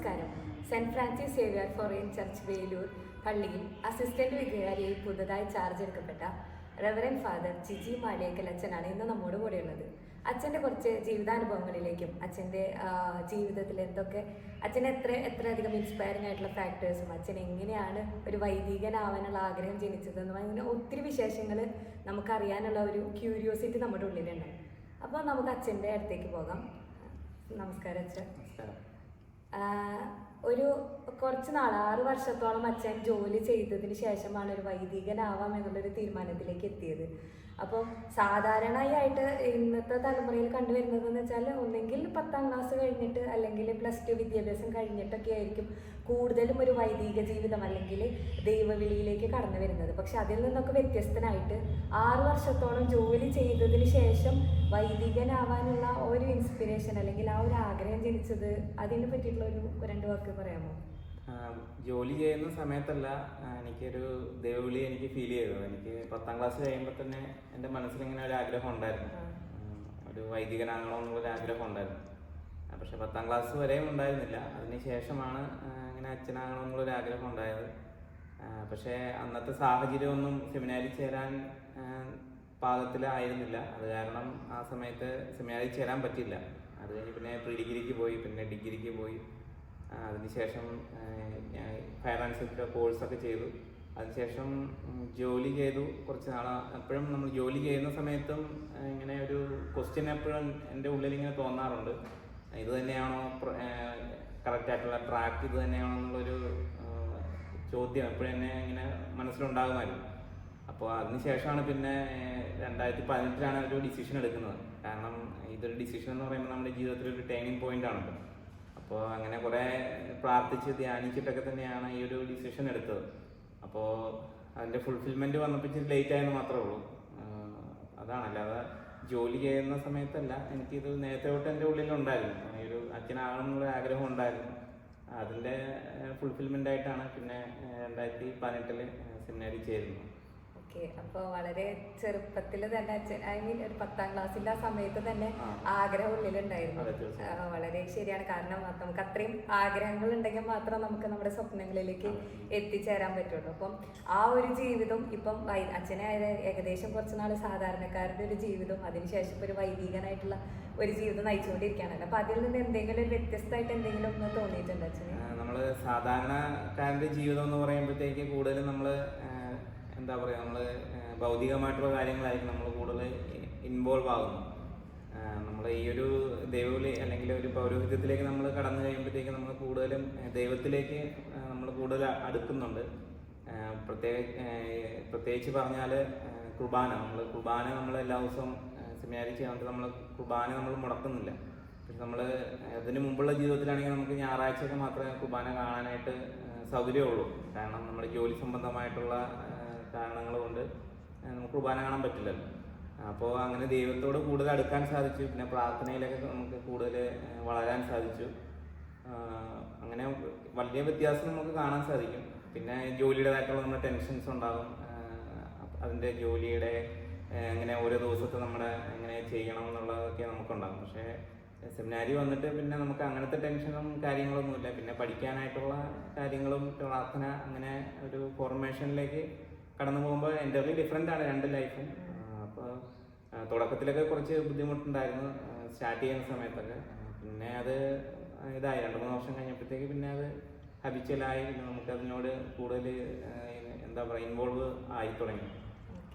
നമസ്കാരം. Saint Francis Xavier forane church Velur പള്ളിയിൽ assistant വികാരിയായി പുതുതായി ചാർജ് എടുക്കപ്പെട്ട റെവറൻ ഫാദർ ജിജി മാളിയേക്കൽ അച്ഛനാണ് ഇന്ന് നമ്മോട് കൂടെയുള്ളത്. അച്ഛന്റെ കുറച്ച് ജീവിതാനുഭവങ്ങളിലേക്കും അച്ഛന്റെ ജീവിതത്തിൽ എന്തൊക്കെ അച്ഛൻ എത്ര എത്ര അധികം ഇൻസ്പയറിംഗ് ആയിട്ടുള്ള ഫാക്ടേഴ്സും അച്ഛൻ എങ്ങനെയാണ് ഒരു വൈദികനാവാനുള്ള ആഗ്രഹം ജനിച്ചതെന്നും അങ്ങനെ ഒത്തിരി വിശേഷങ്ങൾ നമുക്കറിയാനുള്ള ഒരു ക്യൂരിയോസിറ്റി നമ്മുടെ ഉള്ളിലുണ്ട്. അപ്പോൾ നമുക്ക് അച്ഛന്റെ അടുത്തേക്ക് പോകാം. നമസ്കാരം അച്ഛൻ. നമസ്കാരം. ഒരു കുറച്ച് നാൾ ആറ് വർഷത്തോളം അച്ഛൻ ജോലി ചെയ്തതിന് ശേഷമാണ് ഒരു വൈദികനാവാം എന്നുള്ളൊരു തീരുമാനത്തിലേക്ക് എത്തിയത്. അപ്പോൾ സാധാരണയായിട്ട് ഇന്നത്തെ തലമുറയിൽ കണ്ടുവരുന്നത് എന്ന് വെച്ചാൽ ഒന്നെങ്കിൽ പത്താം ക്ലാസ് കഴിഞ്ഞിട്ട് അല്ലെങ്കിൽ പ്ലസ് ടു വിദ്യാഭ്യാസം കഴിഞ്ഞിട്ടൊക്കെ ആയിരിക്കും കൂടുതലും ഒരു വൈദിക ജീവിതം അല്ലെങ്കിൽ ദൈവവിളിയിലേക്ക് കടന്നു വരുന്നത്. പക്ഷെ അതിൽ നിന്നൊക്കെ വ്യത്യസ്തനായിട്ട് ആറ് വർഷത്തോളം ജോലി ചെയ്തതിന് ശേഷം വൈദികനാവാനുള്ള ഒരു ഇൻസ്പിറേഷൻ അല്ലെങ്കിൽ ആ ഒരു ആഗ്രഹം ജനിച്ചത് അതിനെ പറ്റിയിട്ടുള്ള ഒരു രണ്ട് വാക്ക് പറയാമോ? ജോലി ചെയ്യുന്ന സമയത്തല്ല എനിക്കൊരു ദൈവവിളി എനിക്ക് ഫീൽ ചെയ്തത്. എനിക്ക് പത്താം ക്ലാസ് കഴിയുമ്പോൾ തന്നെ എന്റെ മനസ്സിൽ ഇങ്ങനെ ഒരു ആഗ്രഹം ഉണ്ടായിരുന്നു. ഒരു വൈദികനാകണം എന്നുള്ളൊരു ആഗ്രഹം ഉണ്ടായിരുന്നു. പക്ഷെ പത്താം ക്ലാസ് വരെയും ഉണ്ടായിരുന്നില്ല. അതിന് ശേഷമാണ് അങ്ങനെ അച്ഛനാകണം എന്നുള്ളൊരു ആഗ്രഹം ഉണ്ടായത്. പക്ഷെ അന്നത്തെ സാഹചര്യമൊന്നും സെമിനാരിൽ ചേരാൻ പാകത്തിലായിരുന്നില്ല അത് കാരണം ആ സമയത്ത് സെമിനാരിൽ ചേരാൻ പറ്റില്ല അത് കഴിഞ്ഞ് പിന്നെ പ്രീ ഡിഗ്രിക്ക് പോയി പിന്നെ ഡിഗ്രിക്ക് പോയി. അതിനുശേഷം ഞാൻ ഫൈനാൻസിന്റെ കോഴ്സൊക്കെ ചെയ്തു. അതിനുശേഷം ജോലി ചെയ്തു കുറച്ച് നാൾ എപ്പോഴും നമ്മൾ ജോലി ചെയ്യുന്ന സമയത്തും ഇങ്ങനെ ഒരു ക്വസ്റ്റ്യൻ എപ്പോഴും എന്റെ ഉള്ളിൽ ഇങ്ങനെ തോന്നാറുണ്ട്. ഇത് തന്നെയാണോ കറക്റ്റ് ആയിട്ടുള്ള ട്രാക്ക് ഇത് തന്നെയാണോ എന്നുള്ളൊരു ചോദ്യം എപ്പോഴും എന്നെ ഇങ്ങനെ മനസ്സിലുണ്ടാകുമായിരുന്നു. അപ്പോൾ അതിനുശേഷമാണ് പിന്നെ രണ്ടായിരത്തി പതിനെട്ടിലാണ് ഒരു ഡിസിഷൻ എടുക്കുന്നത്. കാരണം ഇതൊരു ഡിസിഷൻ എന്ന് പറയുമ്പോൾ നമ്മുടെ ജീവിതത്തിൽ ഒരു ടേണിംഗ് പോയിന്റ് ആണല്ലോ. അപ്പോൾ അങ്ങനെ കുറേ പ്രാർത്ഥിച്ച് ധ്യാനിച്ചിട്ടൊക്കെ തന്നെയാണ് ഈ ഒരു ഡിസിഷൻ എടുത്തത്. അപ്പോൾ അതിന്റെ ഫുൾഫിൽമെന്റ് വന്നപ്പോൾ ഇച്ചിരി ലേറ്റ് ആയെന്ന് മാത്രമേ ഉള്ളൂ. അതാണ്. അല്ലാതെ ജോലി ചെയ്യുന്ന സമയത്തല്ല എനിക്കിത് നേരത്തെ തൊട്ട് എന്റെ ഉള്ളിലുണ്ടായിരുന്നു. ഈ ഒരു അച്ഛനാകണം എന്നുള്ള ആഗ്രഹം ഉണ്ടായിരുന്നു. അതിന്റെ ഫുൾഫിൽമെന്റ് ആയിട്ടാണ് പിന്നെ രണ്ടായിരത്തി പതിനെട്ടിൽ സെമിനാരിൽ ചേരുന്നത്. ഓക്കെ. അപ്പോൾ വളരെ ചെറുപ്പത്തിൽ തന്നെ അച്ഛൻ ഐ മീൻ ഒരു പത്താം ക്ലാസ്സിന്റെ ആ സമയത്ത് തന്നെ ആഗ്രഹം ഉള്ളിലുണ്ടായിരുന്നു. വളരെ ശരിയാണ്. കാരണം നമുക്ക് അത്രയും ആഗ്രഹങ്ങൾ ഉണ്ടെങ്കിൽ മാത്രം നമുക്ക് നമ്മുടെ സ്വപ്നങ്ങളിലേക്ക് എത്തിച്ചേരാൻ പറ്റുള്ളൂ. അപ്പം ആ ഒരു ജീവിതം ഇപ്പം അച്ഛനെ ആയത് ഏകദേശം കുറച്ച് നാൾ സാധാരണക്കാരുടെ ഒരു ജീവിതം അതിനുശേഷം ഇപ്പൊ ഒരു വൈദികനായിട്ടുള്ള ഒരു ജീവിതം നയിച്ചുകൊണ്ടിരിക്കുകയാണല്ലോ. അപ്പൊ അതിൽ നിന്ന് എന്തെങ്കിലും ഒരു വ്യത്യസ്തമായിട്ട് എന്തെങ്കിലും ഒന്ന് തോന്നിയിട്ടുണ്ട് അച്ഛന്? നമ്മൾ സാധാരണക്കാരന്റെ ജീവിതം എന്ന് പറയുമ്പോഴത്തേക്ക് കൂടുതലും നമ്മൾ എന്താ പറയുക നമ്മൾ ഭൗതികമായിട്ടുള്ള കാര്യങ്ങളായിരിക്കും നമ്മൾ കൂടുതൽ ഇൻവോൾവ് ആകുന്നത് നമ്മൾ ഈ ഒരു ദൈവവിളി അല്ലെങ്കിൽ ഒരു പൗരോഹിത്യത്തിലേക്ക് നമ്മൾ കടന്നു കഴിയുമ്പോഴത്തേക്ക് നമ്മൾ കൂടുതലും ദൈവത്തിലേക്ക് നമ്മൾ കൂടുതൽ അടുക്കുന്നുണ്ട്. പ്രത്യേക പ്രത്യേകിച്ച് പറഞ്ഞാൽ കുർബാന. നമ്മൾ കുർബാന നമ്മൾ എല്ലാ ദിവസവും സെമിനാരി ചെയ്യാൻ നമ്മൾ കുർബാന നമ്മൾ മുടക്കുന്നില്ല. പക്ഷെ നമ്മൾ അതിന് മുമ്പുള്ള ജീവിതത്തിലാണെങ്കിൽ നമുക്ക് ഞായറാഴ്ചയൊക്കെ മാത്രമേ കുർബാന കാണാനായിട്ട് സൗകര്യമുള്ളൂ. കാരണം നമ്മുടെ ജോലി സംബന്ധമായിട്ടുള്ള കാരണങ്ങൾ കൊണ്ട് നമുക്ക് കുർബാന കാണാൻ പറ്റില്ലല്ലോ. അപ്പോൾ അങ്ങനെ ദൈവത്തോട് കൂടുതൽ അടുക്കാൻ സാധിച്ചു. പിന്നെ പ്രാർത്ഥനയിലൊക്കെ നമുക്ക് കൂടുതൽ വളരാൻ സാധിച്ചു. അങ്ങനെ വലിയ വ്യത്യാസം നമുക്ക് കാണാൻ സാധിക്കും. പിന്നെ ജോലിയുടേതായിട്ടുള്ള നമ്മുടെ ടെൻഷൻസ് ഉണ്ടാകും. അതിന്റെ ജോലിയുടെ എങ്ങനെ ഓരോ ദിവസത്തെ നമ്മുടെ എങ്ങനെ ചെയ്യണം എന്നുള്ളതൊക്കെ നമുക്കുണ്ടാകും. പക്ഷേ സെമിനാരി വന്നിട്ട് പിന്നെ നമുക്ക് അങ്ങനത്തെ ടെൻഷനും കാര്യങ്ങളൊന്നുമില്ല. പിന്നെ പഠിക്കാനായിട്ടുള്ള കാര്യങ്ങളും പ്രാർത്ഥന അങ്ങനെ ഒരു ഫോർമേഷനിലേക്ക് കടന്നു പോകുമ്പോൾ എന്റെ ഡിഫറെന്റ് ആണ് രണ്ട് ലൈഫും അപ്പോൾ തുടക്കത്തിലൊക്കെ കുറച്ച് ബുദ്ധിമുട്ടുണ്ടായിരുന്നു സ്റ്റാർട്ട് ചെയ്യുന്ന സമയത്തൊക്കെ. പിന്നെ അത് ഇതായി. രണ്ട് മൂന്ന് വർഷം കഴിഞ്ഞപ്പോഴത്തേക്ക് പിന്നെ അത് ഹബിച്വലായി പിന്നെ നമുക്കതിനോട് കൂടുതൽ എന്താ പറയുക ഇൻവോൾവ് ആയി തുടങ്ങി.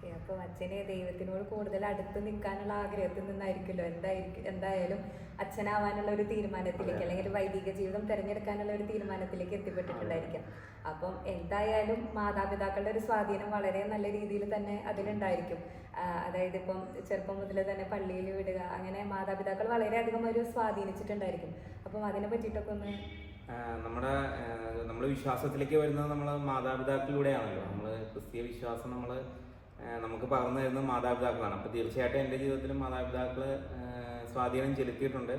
ഓക്കെ അപ്പൊ അച്ഛനെ ദൈവത്തിനോട് കൂടുതൽ അടുത്ത് നിൽക്കാനുള്ള ആഗ്രഹത്തിൽ നിന്നായിരിക്കുമല്ലോ. എന്തായിരിക്കും എന്തായാലും അച്ഛനാവാനുള്ള ഒരു തീരുമാനത്തിലേക്ക് അല്ലെങ്കിൽ വൈദിക ജീവിതം തിരഞ്ഞെടുക്കാനുള്ള ഒരു തീരുമാനത്തിലേക്ക് എത്തിപ്പെട്ടിട്ടുണ്ടായിരിക്കാം. അപ്പം എന്തായാലും മാതാപിതാക്കളുടെ ഒരു സ്വാധീനം വളരെ നല്ല രീതിയിൽ തന്നെ അതിലുണ്ടായിരിക്കും. അതായത് ഇപ്പം ചെറുപ്പം മുതൽ തന്നെ പള്ളിയിൽ വിടുക അങ്ങനെ മാതാപിതാക്കൾ വളരെയധികം ഒരു സ്വാധീനിച്ചിട്ടുണ്ടായിരിക്കും. അപ്പം അതിനെ പറ്റിയിട്ടൊക്കെ ഒന്ന് നമ്മുടെ നമ്മൾ വിശ്വാസത്തിലേക്ക് വരുന്നത് നമ്മൾ മാതാപിതാക്കളിലൂടെയാണല്ലോ. നമ്മൾ ക്രിസ്തീയ വിശ്വാസം നമ്മൾ നമുക്ക് പകർന്നു തരുന്നത് മാതാപിതാക്കളാണ്. അപ്പോൾ തീർച്ചയായിട്ടും എന്റെ ജീവിതത്തിലും മാതാപിതാക്കൾ സ്വാധീനം ചെലുത്തിയിട്ടുണ്ട്.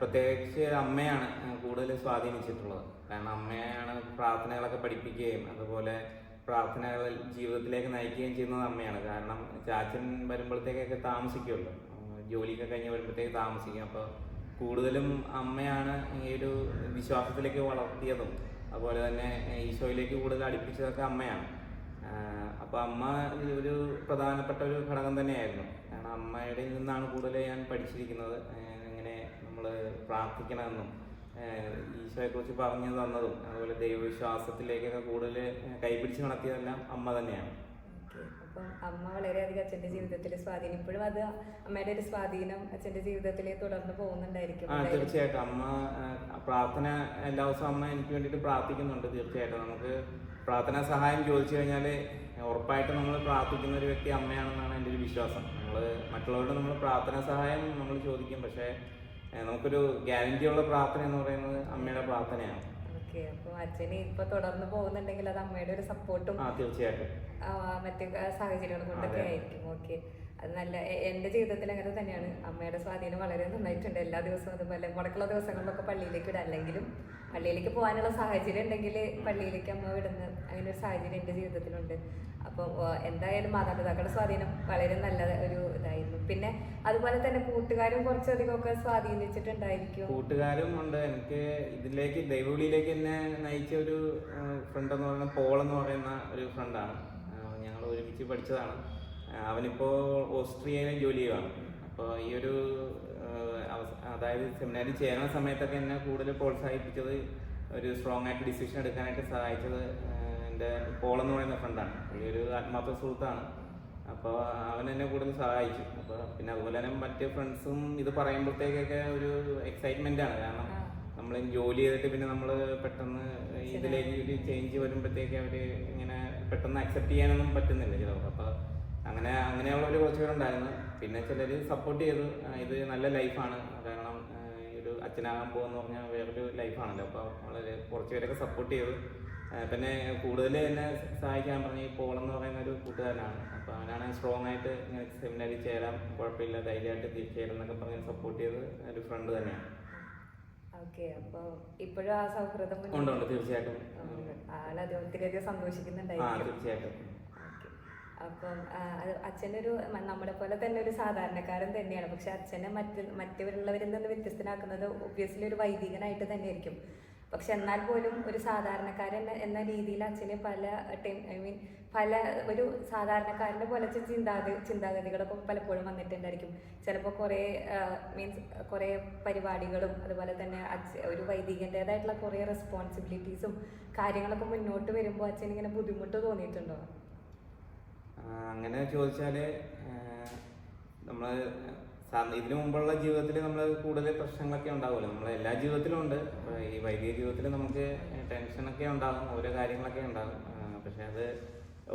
പ്രത്യേകിച്ച് അമ്മയാണ് കൂടുതൽ സ്വാധീനിച്ചിട്ടുള്ളത്. കാരണം അമ്മയാണ് പ്രാർത്ഥനകളൊക്കെ പഠിപ്പിക്കുകയും അതുപോലെ പ്രാർത്ഥനകൾ ജീവിതത്തിലേക്ക് നയിക്കുകയും ചെയ്യുന്നത് അമ്മയാണ്. കാരണം ചാച്ചൻ വരുമ്പോഴത്തേക്കൊക്കെ താമസിക്കുമല്ലോ. ജോലിയൊക്കെ കഴിഞ്ഞ് വരുമ്പോഴത്തേക്ക് താമസിക്കും. അപ്പോൾ കൂടുതലും അമ്മയാണ് ഈ ഒരു വിശ്വാസത്തിലേക്ക് വളർത്തിയതും അതുപോലെ തന്നെ ഈശോയിലേക്ക് കൂടുതൽ അടുപ്പിച്ചതൊക്കെ അമ്മയാണ്. ആഹ് അപ്പൊ അമ്മ ഒരു പ്രധാനപ്പെട്ട ഒരു ഘടകം തന്നെയായിരുന്നു. കാരണം അമ്മയുടെ നിന്നാണ് കൂടുതൽ ഞാൻ പഠിച്ചിരിക്കുന്നത്. എങ്ങനെ നമ്മൾ പ്രാർത്ഥിക്കണമെന്നും ഈശോയെക്കുറിച്ച് പറഞ്ഞു തന്നതും അതുപോലെ ദൈവവിശ്വാസത്തിലേക്കൊക്കെ കൂടുതൽ കൈപിടിച്ച് നടത്തിയതെല്ലാം അമ്മ തന്നെയാണ്. അപ്പം അമ്മ വളരെയധികം അച്ഛന്റെ ജീവിതത്തിൽ സ്വാധീനം ഇപ്പോഴും അത് അമ്മയുടെ ഒരു സ്വാധീനം അച്ഛന്റെ ജീവിതത്തിൽ തുടർന്ന് പോകുന്നുണ്ടായിരിക്കും ആ തീർച്ചയായിട്ടും. അമ്മ പ്രാർത്ഥന എല്ലാ ദിവസവും അമ്മ എനിക്ക് വേണ്ടിയിട്ട് പ്രാർത്ഥിക്കുന്നുണ്ട് തീർച്ചയായിട്ടും. നമുക്ക് പ്രാർത്ഥനാ സഹായം ചോദിച്ചു കഴിഞ്ഞാൽ ഉറപ്പായിട്ടും നമ്മൾ പ്രാർത്ഥിക്കുന്ന ഒരു വ്യക്തി അമ്മയാണെന്നാണ് എന്റെ ഒരു വിശ്വാസം. നമ്മൾ മറ്റുള്ളവരോട് നമ്മൾ പ്രാർത്ഥനാ സഹായം നമ്മൾ ചോദിക്കും. പക്ഷേ നമുക്കൊരു ഗ്യാരണ്ടിയുള്ള പ്രാർത്ഥന എന്ന് പറയുന്നത് അമ്മയുടെ പ്രാർത്ഥനയാണ്. ഓക്കെ അപ്പോൾ അച്ഛന് ഇപ്പൊ തുടർന്ന് പോകുന്നുണ്ടെങ്കിൽ അത് അമ്മയുടെ ഒരു സപ്പോർട്ടും തീർച്ചയായിട്ടും. മറ്റു സാഹചര്യങ്ങൾ കൊണ്ടൊക്കെ ആയിരിക്കും. ഓക്കെ. അത് നല്ല എന്റെ ജീവിതത്തിൽ അങ്ങനെ തന്നെയാണ്. അമ്മയുടെ സ്വാധീനം വളരെ നന്നായിട്ടുണ്ട്. എല്ലാ ദിവസവും അതുപോലെ മുടക്കുള്ള ദിവസങ്ങളിലൊക്കെ പള്ളിയിലേക്ക് വിടാം. അല്ലെങ്കിലും പള്ളിയിലേക്ക് പോകാനുള്ള സാഹചര്യം ഉണ്ടെങ്കിൽ പള്ളിയിലേക്ക് അമ്മ വിടുന്ന അങ്ങനെ ഒരു സാഹചര്യം എന്റെ ജീവിതത്തിലുണ്ട്. അപ്പോൾ എന്തായാലും മാതാപിതാക്കളുടെ സ്വാധീനം വളരെ നല്ല ഒരു ഇതായിരുന്നു. പിന്നെ അതുപോലെ തന്നെ കൂട്ടുകാരും കുറച്ചധികമൊക്കെ സ്വാധീനിച്ചിട്ടുണ്ടായിരിക്കും. കൂട്ടുകാരും ഉണ്ട്. എനിക്ക് ഇതിലേക്ക് ദൈവവിളിയിലേക്ക് എന്നെ നയിച്ച ഒരു ഫ്രണ്ട് എന്ന് പറയുന്ന പോൾ എന്ന് പറയുന്ന ഒരു ഫ്രണ്ടാണ് ഞങ്ങൾ ഒരുമിച്ച് പഠിച്ചതാണ്. അവനിപ്പോ ഓസ്ട്രിയയിൽ ജോലി ചെയ്യുകയാണ് അപ്പോൾ ഈ ഒരു അതായത് സെമിനാരിൽ ചേരുന്ന സമയത്തൊക്കെ എന്നെ കൂടുതൽ പ്രോത്സാഹിപ്പിച്ചത് ഒരു സ്ട്രോങ് ആയിട്ട് ഡിസിഷൻ എടുക്കാനായിട്ട് സഹായിച്ചത് എന്റെ പോൾ എന്ന് പറയുന്ന ഫ്രണ്ടാണ് ഈ ഒരു ആത്മാർത്ഥ സുഹൃത്താണ്. അപ്പോൾ അവൻ എന്നെ കൂടുതൽ സഹായിച്ചു. അപ്പോൾ പിന്നെ അതുപോലെ തന്നെ മറ്റ് ഫ്രണ്ട്സും ഇത് പറയുമ്പോഴത്തേക്കൊക്കെ ഒരു എക്സൈറ്റ്മെന്റ് ആണ്. കാരണം. നമ്മൾ ജോലി ചെയ്തിട്ട് പിന്നെ നമ്മൾ പെട്ടെന്ന് ഇതിലേക്ക് ഒരു ചേഞ്ച് വരുമ്പോഴത്തേക്ക് അവർ ഇങ്ങനെ പെട്ടെന്ന് അക്സെപ്റ്റ് ചെയ്യാനൊന്നും പറ്റുന്നില്ല ചിലർക്ക് അപ്പോൾ അങ്ങനെ അങ്ങനെയുള്ള ഒരു കുറച്ച് പേരുണ്ടായിരുന്നു പിന്നെ ചിലർ സപ്പോർട്ട് ചെയ്തു. ഇത് നല്ല ലൈഫാണ് കാരണം ഈ ഒരു അച്ഛനാകാൻ പോകുന്ന പറഞ്ഞാൽ വേറൊരു ലൈഫാണല്ലോ അപ്പോൾ വളരെ കുറച്ച് പേരൊക്കെ സപ്പോർട്ട് ചെയ്തു. പിന്നെ കൂടുതൽ എന്നെ സഹായിക്കാൻ പറഞ്ഞ ഈ പോൾ എന്ന് പറയുന്ന ഒരു കൂട്ടുകാരനാണ്. അപ്പോൾ അവനാണ് സ്ട്രോങ് ആയിട്ട് ഇങ്ങനെ സെമിനാരിൽ ചേരാം. കുഴപ്പമില്ല ധൈര്യമായിട്ട് ചേരാം എന്നൊക്കെ പറഞ്ഞ് സപ്പോർട്ട് ചെയ്ത് ഒരു ഫ്രണ്ട് തന്നെയാണ്. ഓക്കെ അപ്പോൾ ഇപ്പോഴും ആ സൗഹൃദം ഉണ്ടോ ഉണ്ട്. തീർച്ചയായിട്ടും. തീർച്ചയായിട്ടും. അപ്പം അത് അച്ഛനൊരു നമ്മളെ പോലെ തന്നെ ഒരു സാധാരണക്കാരൻ തന്നെയാണ്. പക്ഷെ അച്ഛനെ മറ്റ് മറ്റുള്ളവരിൽ നിന്ന് വ്യത്യസ്തനാക്കുന്നത് ഒബ്വിയസ്ലി ഒരു വൈദികനായിട്ട് തന്നെയായിരിക്കും. പക്ഷെ എന്നാൽ പോലും ഒരു സാധാരണക്കാരൻ എന്ന രീതിയിൽ അച്ഛനെ പല ഐ മീൻ പല ഒരു സാധാരണക്കാരന്റെ പോലെ ചിന്താഗതി ചിന്താഗതികളൊക്കെ പലപ്പോഴും വന്നിട്ടുണ്ടായിരിക്കും. ചിലപ്പോൾ കുറേ മീൻസ് കുറേ പരിപാടികളും അതുപോലെ തന്നെ അച്ഛ ഒരു വൈദികന്റേതായിട്ടുള്ള കുറേ റെസ്പോൺസിബിലിറ്റീസും കാര്യങ്ങളൊക്കെ മുന്നോട്ട് വരുമ്പോൾ അച്ഛനിങ്ങനെ ബുദ്ധിമുട്ട് തോന്നിയിട്ടുണ്ടോ? അങ്ങനെ ചോദിച്ചാൽ നമ്മൾ ഇതിനു മുമ്പുള്ള ജീവിതത്തിൽ നമ്മൾ കൂടുതൽ പ്രശ്നങ്ങളൊക്കെ ഉണ്ടാവുമല്ലോ. നമ്മൾ എല്ലാ ജീവിതത്തിലും ഉണ്ട്. ഈ വൈദിക ജീവിതത്തിൽ നമുക്ക് ടെൻഷനൊക്കെ ഉണ്ടാകും ഓരോ കാര്യങ്ങളൊക്കെ ഉണ്ടാകും പക്ഷേ അത്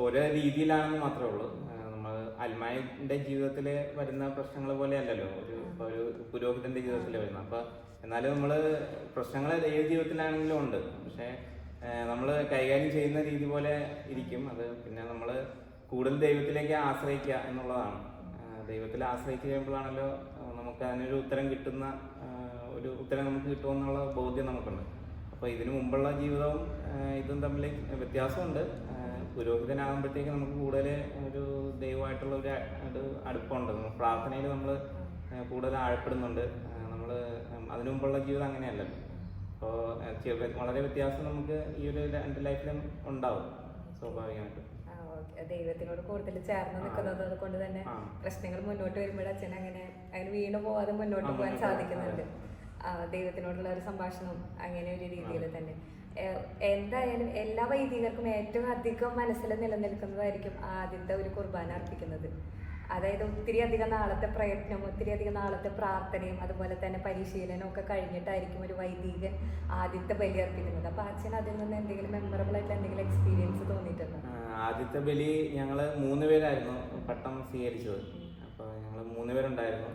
ഓരോ രീതിയിലാണെന്ന് മാത്രമേ ഉള്ളൂ. നമ്മൾ അൽമായിന്റെ ജീവിതത്തിൽ വരുന്ന പ്രശ്നങ്ങൾ പോലെ അല്ലല്ലോ. ഒരു ഒരു പുരോഹിതന്റെ ജീവിതത്തിൽ വരുന്ന അപ്പോൾ എന്നാലും നമ്മൾ പ്രശ്നങ്ങൾ ഏത് ജീവിതത്തിലാണെങ്കിലും ഉണ്ട്. പക്ഷേ നമ്മൾ കൈകാര്യം ചെയ്യുന്ന രീതി പോലെ ഇരിക്കും. അത് പിന്നെ നമ്മൾ കൂടുതൽ ദൈവത്തിലേക്ക് ആശ്രയിക്കുക എന്നുള്ളതാണ്. ദൈവത്തിൽ ആശ്രയിച്ച് കഴിയുമ്പോഴാണല്ലോ നമുക്ക് അതിനൊരു ഉത്തരം കിട്ടുന്ന ഒരു ഉത്തരം നമുക്ക് കിട്ടുമെന്നുള്ള ബോധ്യം നമുക്കുണ്ട്. അപ്പോൾ ഇതിനു മുമ്പുള്ള ജീവിതവും ഇതും തമ്മിൽ വ്യത്യാസമുണ്ട്. പുരോഹിതനാകുമ്പോഴത്തേക്ക് നമുക്ക് കൂടുതൽ ഒരു ദൈവമായിട്ടുള്ള ഒരു ഒരു അടുപ്പമുണ്ട്. പ്രാർത്ഥനയിൽ നമ്മൾ കൂടുതൽ ആഴപ്പെടുന്നുണ്ട്. നമ്മൾ അതിനു മുമ്പുള്ള ജീവിതം അങ്ങനെയല്ലല്ലോ അപ്പോൾ വളരെ വ്യത്യാസം നമുക്ക് ഈ ഒരു രണ്ട് ലൈഫിലും ഉണ്ടാവും സ്വാഭാവികമായിട്ടും. ദൈവത്തിനോട് കൂടുതൽ ചേർന്ന് നിൽക്കുന്നത് അതുകൊണ്ട് തന്നെ. പ്രശ്നങ്ങൾ മുന്നോട്ട് വരുമ്പോൾ അച്ഛൻ അങ്ങനെ അങ്ങനെ വീണ് പോവാതെ മുന്നോട്ട് പോകാൻ സാധിക്കുന്നുണ്ട്. ദൈവത്തിനോടുള്ള ഒരു സംഭാഷണവും അങ്ങനെ ഒരു രീതിയിൽ തന്നെ. എന്തായാലും എല്ലാ വൈദികർക്കും ഏറ്റവും അധികം മനസ്സിൽ നിലനിൽക്കുന്നതായിരിക്കും ആദ്യത്തെ ഒരു കുർബാന അർപ്പിക്കുന്നത്. അതായത് ഒത്തിരി അധികം നാളത്തെ പ്രയത്നം ഒത്തിരി അധികം നാളത്തെ പ്രാർത്ഥനയും അതുപോലെ തന്നെ പരിശീലനവും ഒക്കെ കഴിഞ്ഞിട്ടായിരിക്കും ഒരു വൈദികൻ ആദ്യത്തെ ബലി അർപ്പിക്കുന്നത്. അപ്പൊ അച്ഛൻ അതിൽ നിന്ന് എന്തെങ്കിലും മെമ്മറബിൾ ആയിട്ട് എന്തെങ്കിലും എക്സ്പീരിയൻസ് തോന്നിയിട്ടുണ്ടോ? ആദ്യത്തെ ബലി ഞങ്ങൾ മൂന്ന് പേരായിരുന്നു പട്ടം സ്വീകരിച്ചത്. അപ്പോൾ ഞങ്ങൾ മൂന്ന് പേരുണ്ടായിരുന്നു.